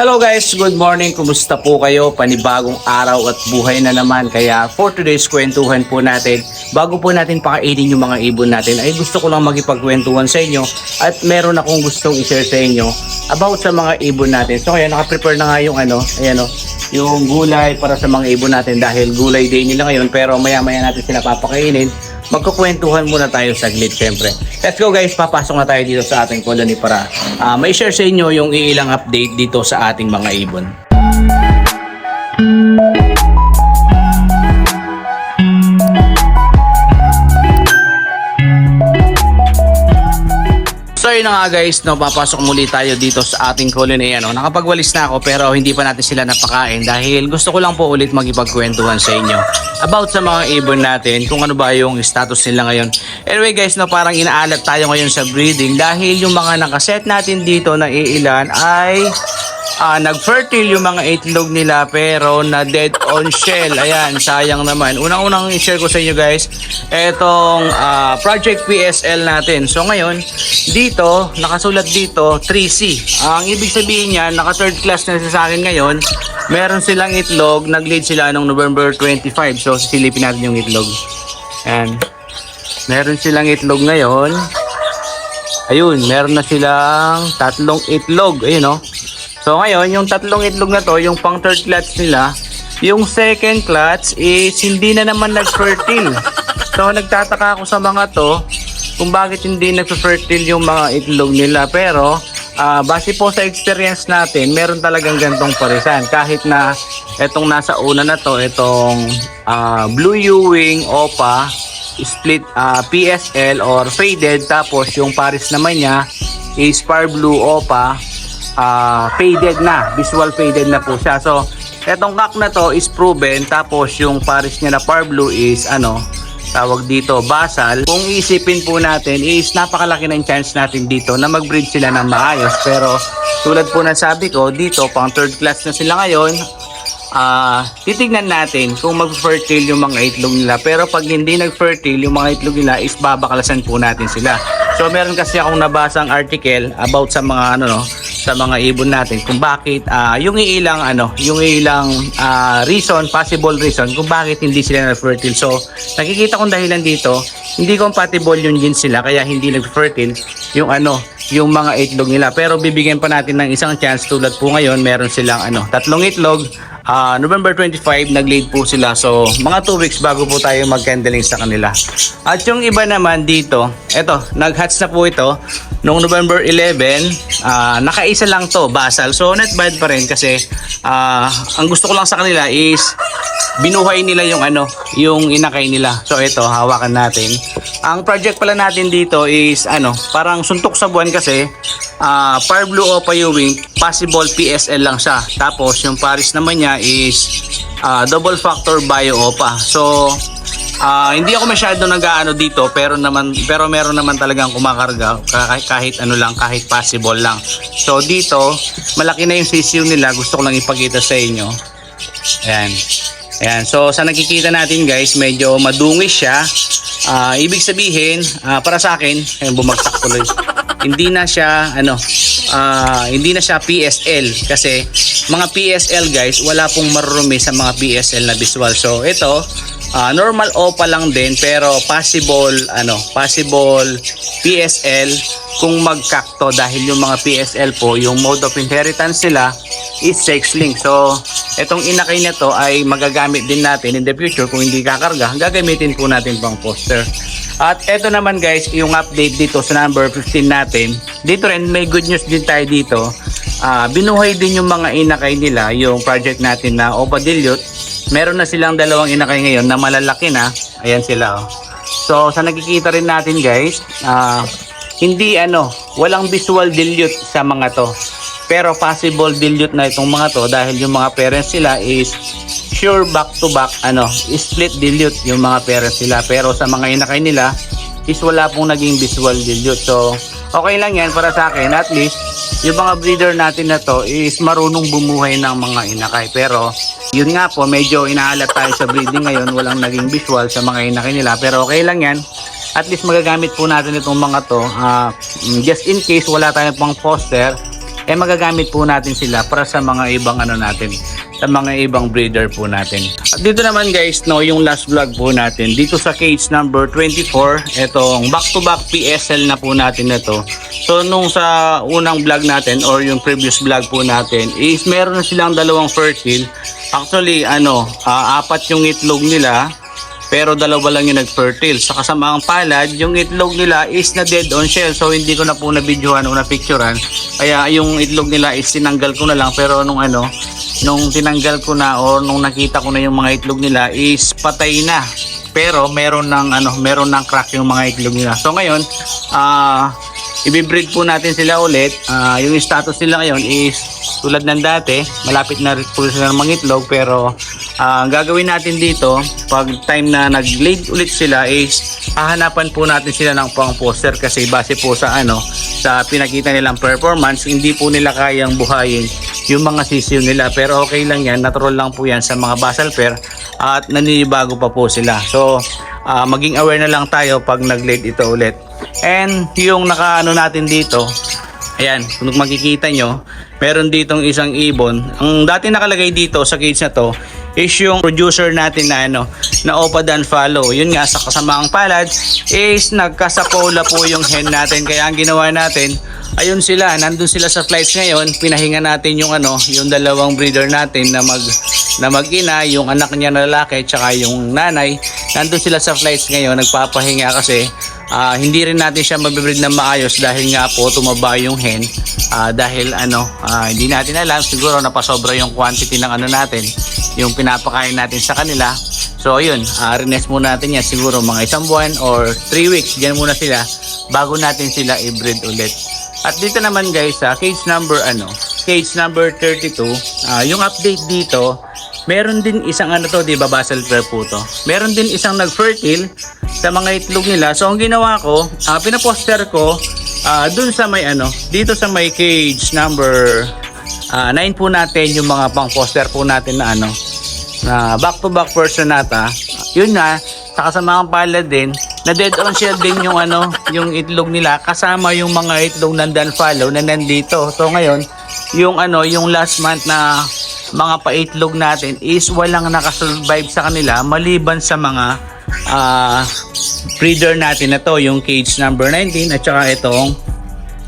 Hello guys, good morning. Kumusta po kayo? Panibagong araw at buhay na naman. Kaya for today's kwentuhan po natin, bago po natin pakainin yung mga ibon natin, ay gusto ko lang magipagkwentuhan sa inyo at meron akong gustong i-share sa inyo about sa mga ibon natin. So kaya nakaprepare na nga yung ano, ayan o, yung gulay para sa mga ibon natin dahil gulay day nila ngayon pero maya maya natin sila papakainin. Magkukwentuhan muna tayo saglit syempre. Let's go guys, papasok na tayo dito sa ating colony para ah, may share sa inyo yung ilang update dito sa ating mga ibon. So yun na nga guys, no, papasok muli tayo dito sa ating colony. Ano, nakapagwalis na ako pero hindi pa natin sila napakain dahil gusto ko lang po ulit magipagkwentuhan sa inyo about sa mga ibon natin, kung ano ba yung status nila ngayon. Anyway guys, no, parang inaalat tayo ngayon sa breeding dahil yung mga nakaset natin dito na iilan ay ah, nag-fertile yung mga itlog nila pero na dead on shell. Ayan, sayang naman. Unang-unang i-share ko sa inyo guys, etong ah, Project PSL natin. So ngayon, dito, nakasulat dito 3C. Ang ibig sabihin niyan, naka third class na sa akin ngayon. Meron silang itlog, nag-lead sila noong November 25. So sisilipin natin yung itlog. Ayan. Meron silang itlog ngayon. Ayun, meron na silang tatlong itlog. Ayun, oh. So ngayon, yung tatlong itlog na to, yung pang third clutch nila, yung second clutch is hindi na naman nag-fertile. So nagtataka ako sa mga to kung bakit hindi nag-fertile yung mga itlog nila. Pero ah, base po sa experience natin, meron talagang gantong parisan. Kahit na etong nasa una na to, itong ah, Blue Ewing Opa, split ah, PSL or faded tapos yung Paris naman niya is Par Blue Opa ah, faded na. Visual faded na po siya. So etong kak na to is proven. Tapos yung Paris niya na Par Blue is ano tawag dito basal. Kung isipin po natin is napakalaki ng chance natin dito na mag-breed sila ng maayos. Pero tulad po ng sabi ko dito pang third class na sila ngayon ah titignan natin kung mag-fertile yung mga itlog nila. Pero pag hindi nag-fertile yung mga itlog nila is babakalasan po natin sila. So meron kasi akong nabasang article about sa mga ano no, sa mga ibon natin kung bakit ah, yung ilang ano, yung ilang ah, reason, possible reason kung bakit hindi sila nag-fertile. So nakikita kong dahilan dito, hindi compatible yung genes sila kaya hindi nag-fertile yung ano, yung mga itlog nila. Pero bibigyan pa natin ng isang chance tulad po ngayon, meron silang ano, tatlong itlog. Ah, November 25 nag-late po sila. So, mga 2 weeks bago po tayo mag-candling sa kanila. At yung iba naman dito, eto, nag-hatch na po ito noong November 11. ah, nakaisa lang to, basal. So, not bad pa rin kasi ah, ang gusto ko lang sa kanila is binuhay nila yung ano, yung inakay nila. So ito, hawakan natin. Ang project pala natin dito is ano, parang suntok sa buwan kasi ah Par Blue Opa Ewing, possible PSL lang siya. Tapos yung Paris naman niya is ah, double factor Bio Opa. So ah, hindi ako masyado nag-aano dito pero naman pero meron naman talagang kumakarga kahit, kahit ano lang kahit possible lang. So dito malaki na yung sisiw nila gusto ko lang ipakita sa inyo. Ayan. Ayan. So, sa nakikita natin guys, medyo madungis siya. Ah, ibig sabihin, ah, para sa akin, ayan, bumagsak tuloy. Hindi na siya, ano, ah, hindi na siya PSL. Kasi, mga PSL guys, wala pong marurumi sa mga PSL na visual. So, ito, ah, normal OPA lang din, pero possible, ano, possible PSL kung magkakto dahil yung mga PSL po, yung mode of inheritance sila is sex link. So, itong inakay na to ay magagamit din natin in the future kung hindi kakarga, gagamitin po natin pang poster. At ito naman guys, yung update dito sa number 15 natin. Dito rin, may good news din tayo dito. Ah, binuhay din yung mga inakay nila, yung project natin na Opa Dilute. Meron na silang dalawang inakay ngayon na malalaki na. Ayan sila. Oh. So, sa nakikita rin natin guys, ah, hindi ano, walang visual dilute sa mga to. Pero possible dilute na itong mga to dahil yung mga parents sila is sure back to back ano, split dilute yung mga parents sila. Pero sa mga inakay nila is wala pong naging visual dilute. So, okay lang yan para sa akin. At least, yung mga breeder natin na to is marunong bumuhay ng mga inakay. Pero, yun nga po, medyo inaalat tayo sa breeding ngayon. Walang naging visual sa mga inakay nila. Pero okay lang yan. At least magagamit po natin itong mga to. ah, just in case wala tayong pang poster, eh magagamit po natin sila para sa mga ibang ano natin, sa mga ibang breeder po natin. At dito naman guys, no, yung last vlog po natin, dito sa cage number 24, etong back-to-back PSL na po natin na to. So nung sa unang vlog natin or yung previous vlog po natin is meron na silang dalawang fertile. Actually, ano, ah, apat yung itlog nila pero dalawa lang yung nag-fertile. Sa kasamaang palad, yung itlog nila is na dead on shell. So hindi ko na po na-videohan o na-picturean. Kaya yung itlog nila is tinanggal ko na lang. Pero nung ano, nung tinanggal ko na or nung nakita ko na yung mga itlog nila is patay na. Pero meron ng ano, meron ng crack yung mga itlog nila. So ngayon, ah ibibreed po natin sila ulit. Ah, yung status nila ngayon is tulad ng dati, malapit na po sila ng mangitlog pero ah, ang gagawin natin dito pag time na nag-laid ulit sila is hahanapan po natin sila ng pang poster kasi base po sa ano sa pinakita nilang performance hindi po nila kayang buhayin yung mga sisiyo nila. Pero okay lang yan. Natural lang po yan sa mga basal pair. At naninibago pa po sila. So ah, maging aware na lang tayo pag nag-laid ito ulit. And yung nakaano natin dito Ayan, kung makikita nyo, meron ditong isang ibon. Ang dati nakalagay dito sa cage na to is yung producer natin na ano, na Opa Dan Follow. Yun nga, sa kasamaang palad is nagkasapola po yung hen natin. Kaya ang ginawa natin, ayun sila, nandun sila sa flights ngayon. Pinahinga natin yung ano, yung dalawang breeder natin na mag na mag-ina, yung anak niya na lalaki, tsaka yung nanay. Nandun sila sa flights ngayon, nagpapahinga kasi Ah, hindi rin natin siya mabibreed ng maayos dahil nga po tumaba yung hen Ah, dahil ano ah, hindi natin alam siguro napasobra yung quantity ng ano natin yung pinapakain natin sa kanila so ayun uh, rines muna natin yan siguro mga isang buwan or 3 weeks dyan muna sila bago natin sila i-breed ulit at dito naman guys sa cage number ano cage number 32 ah, yung update dito meron din isang ano to, di ba, basal pair po to. Meron din isang nag-fertile sa mga itlog nila. So, ang ginawa ko, ah, pinaposter ko ah, dun sa may ano, dito sa may cage number 9 po natin yung mga pang poster po natin na ano, na back to back personata. Yun nga, sa kasamaang palad din, na dead on shell din yung ano, yung itlog nila kasama yung mga itlog ng Dan Follow na nandito. So ngayon, yung ano, yung last month na mga paitlog natin is walang nakasurvive sa kanila maliban sa mga ah, breeder natin na to, yung cage number 19 at saka itong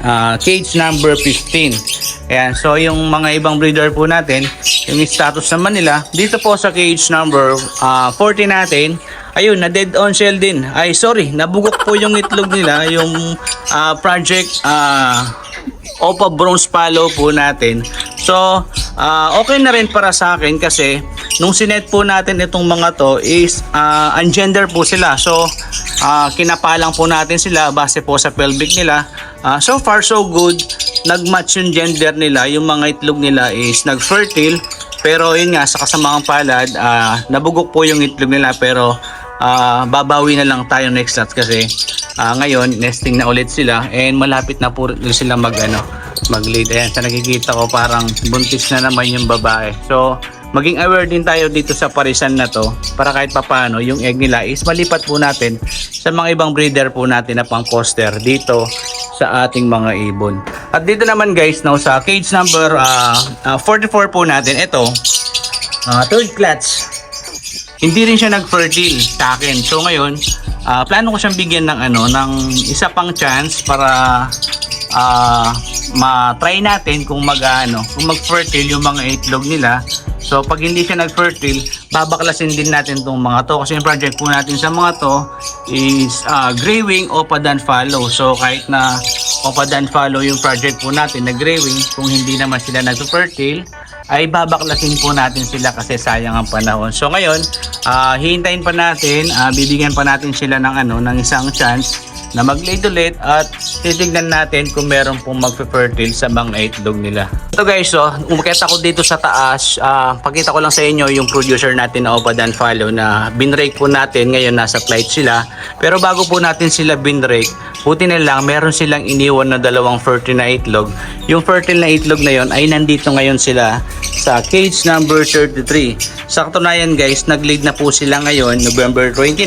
ah, cage number 15. Ayan, so yung mga ibang breeder po natin, yung status naman nila, dito po sa cage number ah, 40 natin, ayun, na dead on shell din. Ay, sorry, nabugok po yung itlog nila, yung ah, project ah, Opa Bronze Palo po natin. So, ah, okay na rin para sa akin kasi nung sinet po natin itong mga to is uh, ungender po sila. So, ah, kinapalang po natin sila base po sa pelvic nila. Ah, so far so good. Nagmatch yung gender nila. Yung mga itlog nila is nag-fertile. Pero yun nga, sa kasamaang palad, ah, nabugok po yung itlog nila pero ah, babawi na lang tayo next lot kasi ah, ngayon nesting na ulit sila and malapit na po sila mag ano mag-lead ayan sa nakikita ko parang buntis na naman yung babae so maging aware din tayo dito sa parisan na to para kahit papano yung egg nila is malipat po natin sa mga ibang breeder po natin na pang poster dito sa ating mga ibon at dito naman guys no sa cage number ah, ah, 44 po natin ito ah, third clutch hindi rin siya nag-fertile sa akin. So ngayon, ah, plano ko siyang bigyan ng ano, ng isa pang chance para ah, ma-try natin kung mag ano, kung mag-fertile yung mga itlog nila. So pag hindi siya nag-fertile, babaklasin din natin tong mga to kasi yung project po natin sa mga to is ah, gray wing o padan follow. So kahit na o padan follow yung project po natin na gray kung hindi naman sila nag-fertile, ay babaklasin po natin sila kasi sayang ang panahon. So ngayon, ah hihintayin pa natin, ah, bibigyan pa natin sila ng ano, ng isang chance na mag-late ulit at titignan natin kung meron pong mag-fertile sa mga itlog nila. Ito guys, so, umakit ako dito sa taas. ah pakita ko lang sa inyo yung producer natin na Opa Dan Follow na binrake po natin. Ngayon nasa flight sila. Pero bago po natin sila binrake, buti na lang meron silang iniwan na dalawang fertile na itlog. Yung fertile na itlog na yon ay nandito ngayon sila sa cage number 33. Sa katunayan guys, nag-lead na po sila ngayon, November 29.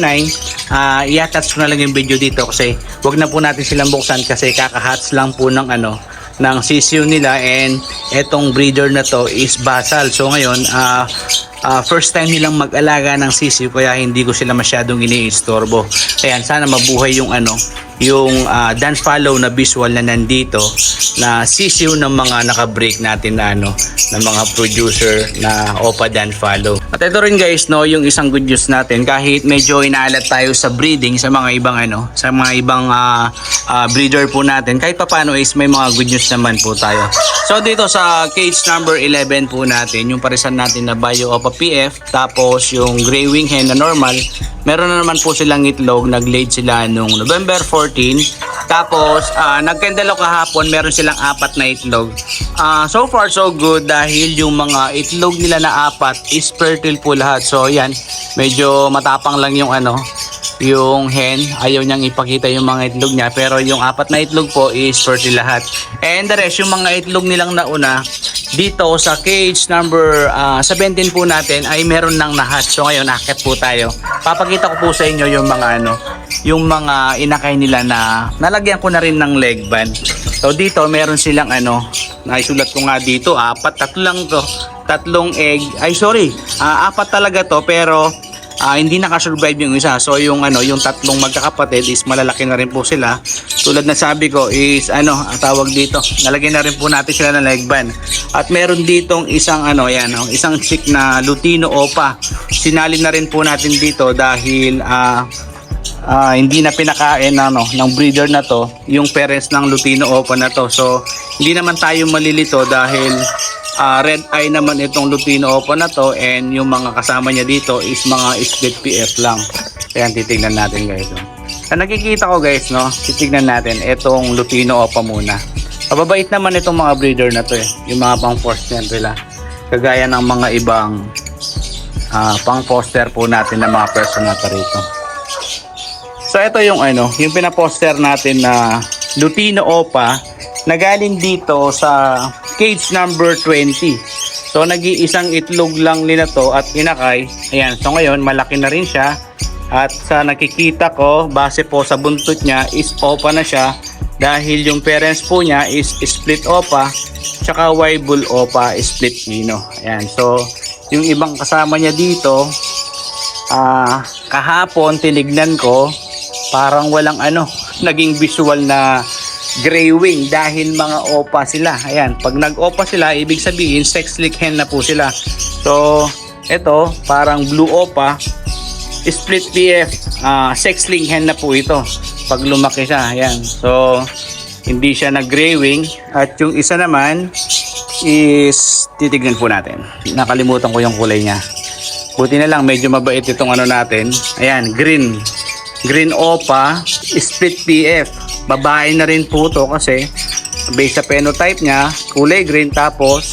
Ah, i-attach ko na lang yung video dito kasi wag na po natin silang buksan kasi kakahats lang po ng ano ng sisiw nila and etong breeder na to is basal. So ngayon, ah ah, first time nilang mag-alaga ng sisiw kaya hindi ko sila masyadong iniistorbo. Ayan, sana mabuhay yung ano, yung ah, dan follow na visual na nandito na sisiw ng mga naka-break natin na ano, ng mga producer na Opa Dan follow. At ito rin guys, no, yung isang good news natin kahit medyo inaalat tayo sa breeding sa mga ibang ano, sa mga ibang ah, ah, breeder po natin, kahit papaano is may mga good news naman po tayo. So dito sa cage number 11 po natin, yung parisan natin na Bio Opa PF, tapos yung gray wing hen na normal, meron na naman po silang itlog, nag-laid sila nung November 14, tapos uh, nagkendalo kahapon, meron silang apat na itlog. Ah, so far so good dahil yung mga itlog nila na apat is fertile po lahat. So yan, medyo matapang lang yung ano, yung hen, ayaw niyang ipakita yung mga itlog niya pero yung apat na itlog po is fertile lahat. And the rest, yung mga itlog nilang nauna dito sa cage number ah, 17 po natin ay meron ng nahatch. So ngayon, nakit po tayo. Papakita ko po sa inyo yung mga ano, yung mga inakay nila na nalagyan ko na rin ng leg band. So dito meron silang ano, naisulat ko nga dito, apat, tatlo lang to. Tatlong egg, ay sorry, ah, apat talaga to pero ah, hindi nakasurvive yung isa. So yung ano, yung tatlong magkakapatid is malalaki na rin po sila. Tulad na sabi ko is ano, tawag dito. Nalagyan na rin po natin sila ng leg band. At meron ditong isang ano, yan, oh, isang chick na Lutino Opa. Sinali na rin po natin dito dahil ah ah, hindi na pinakain ano, ng breeder na to yung parents ng Lutino Opa na to. So, hindi naman tayo malilito dahil ah, red eye naman itong Lutino Opa na to and yung mga kasama niya dito is mga split PF lang. Kaya titignan natin guys. oh. Sa nakikita ko guys, no, titignan natin itong Lutino Opa muna. Mababait naman itong mga breeder na to eh. Yung mga pang foster nila. Kagaya ng mga ibang ah, pang foster po natin ng mga personata rito. So ito yung ano, yung pinaposter natin na Lutino Opa na galing dito sa cage number 20. So nag-iisang itlog lang nila to at inakay. Ayan, so ngayon malaki na rin siya. At sa nakikita ko, base po sa buntot niya is opa na siya dahil yung parents po niya is split opa tsaka Weibul opa split nino. Ayan, so yung ibang kasama niya dito, ah kahapon tinignan ko parang walang ano naging visual na gray wing dahil mga opa sila ayan pag nag-opa sila ibig sabihin sex lick hen na po sila so ito parang blue opa split PF ah sex link hen na po ito pag lumaki siya ayan so hindi siya nag gray wing at yung isa naman is titignan po natin nakalimutan ko yung kulay niya Buti na lang medyo mabait itong ano natin. Ayan, green. Green Opa, split PF. Babae na rin po to kasi based sa phenotype niya, kulay green tapos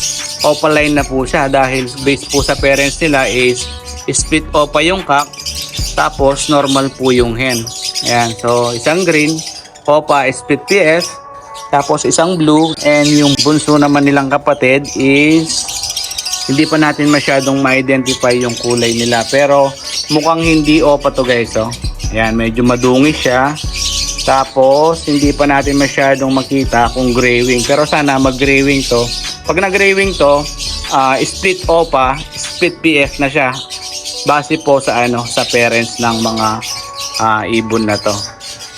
opaline na po siya dahil based po sa parents nila is split Opa yung cock tapos normal po yung hen. Ayan, so isang green, Opa split PF, tapos isang blue and yung bunso naman nilang kapatid is hindi pa natin masyadong ma-identify yung kulay nila pero mukhang hindi opa to guys oh. Ayan, medyo madungis siya. Tapos hindi pa natin masyadong makita kung gray pero sana mag gray wing to. Pag nag gray wing to, ah, split opa, split PF na siya. Base po sa ano sa parents ng mga ah, ibon na to.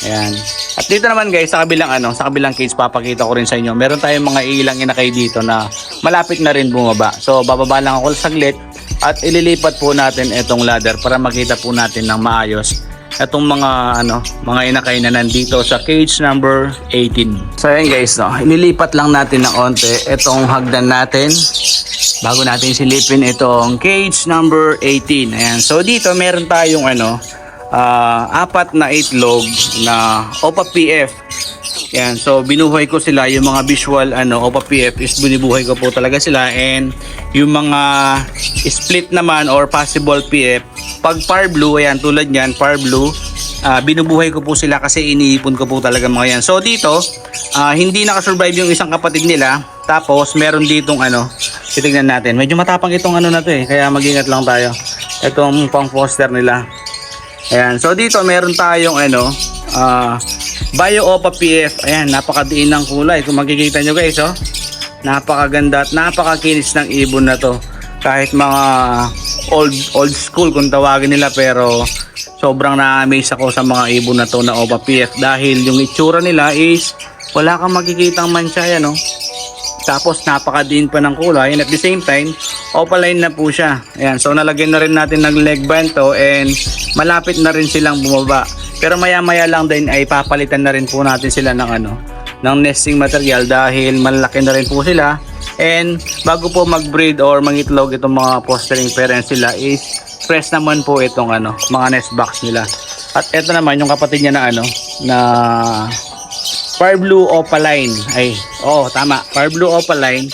Ayan. At dito naman guys, sa kabilang ano, sa kabilang cage papakita ko rin sa inyo. Meron tayong mga ilang inakay dito na malapit na rin bumaba. So bababa lang ako saglit at ililipat po natin itong ladder para makita po natin ng maayos itong mga ano, mga inakay na nandito sa cage number 18. So ayan guys, no, ililipat lang natin ng onte itong hagdan natin bago natin silipin itong cage number 18. Ayan. So dito meron tayong ano, ah, apat na itlog na OPA PF. Yan, so binuhay ko sila yung mga visual ano OPA PF is binibuhay ko po talaga sila and yung mga split naman or possible PF pag par blue ayan tulad niyan par blue ah, binubuhay ko po sila kasi iniipon ko po talaga mga yan. So dito ah, hindi nakasurvive yung isang kapatid nila tapos meron ditong ano titignan natin. Medyo matapang itong ano na to eh kaya mag-ingat lang tayo. Itong pang foster nila. Ayan. So dito meron tayong ano, ah Bio Opa PF. Ayan, napakadiin ng kulay. Kung makikita nyo guys, oh. Napakaganda at napakakinis ng ibon na to. Kahit mga old old school kung tawagin nila pero sobrang na-amaze ako sa mga ibon na to na Opa PF dahil yung itsura nila is wala kang makikitang mancha yan, oh. Tapos napakadiin pa ng kulay and at the same time, opaline na po siya. Ayan, so nalagyan na rin natin ng leg band to and malapit na rin silang bumaba. Pero maya maya lang din ay papalitan na rin po natin sila ng ano, ng nesting material dahil malaki na rin po sila. And bago po mag-breed or mangitlog itong mga fostering parents sila is fresh naman po itong ano, mga nest box nila. At ito naman yung kapatid niya na ano, na Far Blue Opaline. Ay, oh, tama. Far Blue Opaline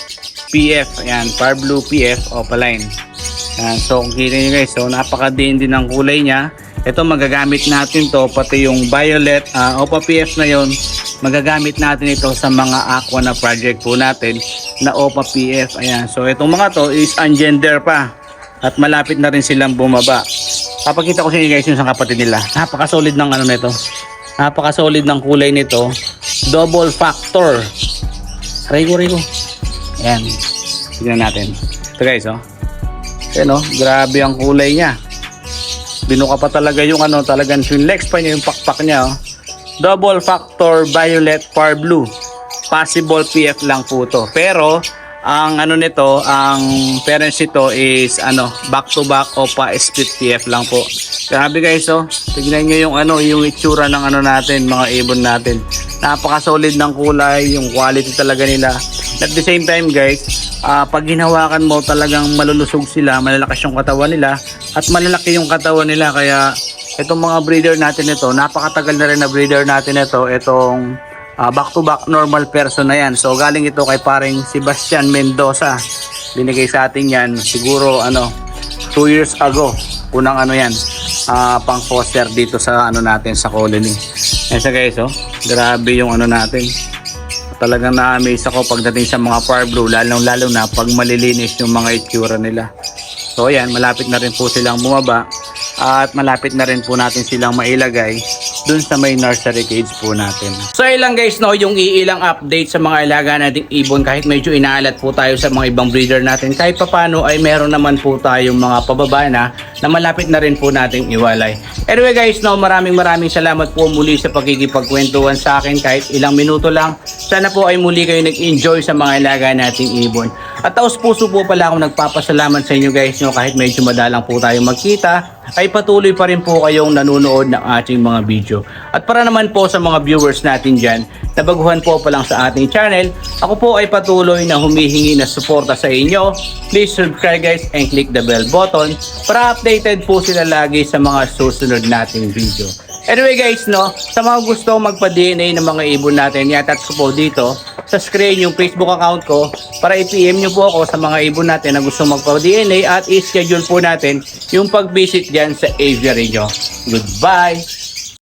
PF. Ayan, Far Blue PF Opaline. Ayan, so kung kita nyo guys, so napakadiin din ng kulay niya. Ito magagamit natin to pati yung violet ah, Opa PF na yon magagamit natin ito sa mga aqua na project po natin na Opa PF. Ayan, so itong mga to is ungender pa at malapit na rin silang bumaba. Papakita ko sa inyo guys yung sa kapatid nila. Napaka-solid ng ano nito. Napaka-solid ng kulay nito. Double factor. Rigo, rigo. Ayan. Tignan natin. Ito guys, oh. Ayan, oh. Grabe ang kulay niya. Binuka pa talaga yung ano, talagang finlex pa niya yung pakpak niya, oh. Double factor violet far blue. Possible PF lang po to. Pero, ang ano nito, ang parents nito is ano, back to back o pa split PF lang po. Grabe guys, oh. Tignan nyo yung ano, yung itsura ng ano natin, mga ibon natin. Napaka-solid ng kulay, yung quality talaga nila. At the same time guys, ah, pag hinawakan mo talagang malulusog sila, malalakas yung katawan nila at malalaki yung katawan nila kaya itong mga breeder natin ito, napakatagal na rin na breeder natin ito, itong back to back normal person na yan. So galing ito kay paring Sebastian Mendoza. Binigay sa atin yan siguro ano 2 years ago. Unang ano yan, ah, pang foster dito sa ano natin sa colony. Yan siya guys, oh. Grabe yung ano natin. Talagang na-amaze ako pagdating sa mga far blue, lalong lalo na pag malilinis yung mga itsura nila. So ayan, malapit na rin po silang bumaba at malapit na rin po natin silang mailagay dun sa may nursery cage po natin. So ilang guys no, yung iilang update sa mga ilaga nating ibon kahit medyo inaalat po tayo sa mga ibang breeder natin kahit papano ay meron naman po tayong mga pababa na na malapit na rin po nating iwalay. Anyway guys no, maraming maraming salamat po muli sa pagkikipagkwentuhan sa akin kahit ilang minuto lang. Sana po ay muli kayo nag-enjoy sa mga ilaga nating ibon. At taos puso po pala ako nagpapasalamat sa inyo guys no, kahit medyo madalang po tayo magkita ay patuloy pa rin po kayong nanonood ng ating mga video. At para naman po sa mga viewers natin dyan, na baguhan po pa lang sa ating channel, ako po ay patuloy na humihingi na suporta sa inyo. Please subscribe guys and click the bell button para updated po sila lagi sa mga susunod nating video. Anyway guys, no, sa mga gusto magpa-DNA ng mga ibon natin, yatat ko po dito sa screen yung Facebook account ko para i-PM nyo po ako sa mga ibon natin na gusto magpa-DNA at i-schedule po natin yung pag-visit dyan sa aviary nyo. Goodbye!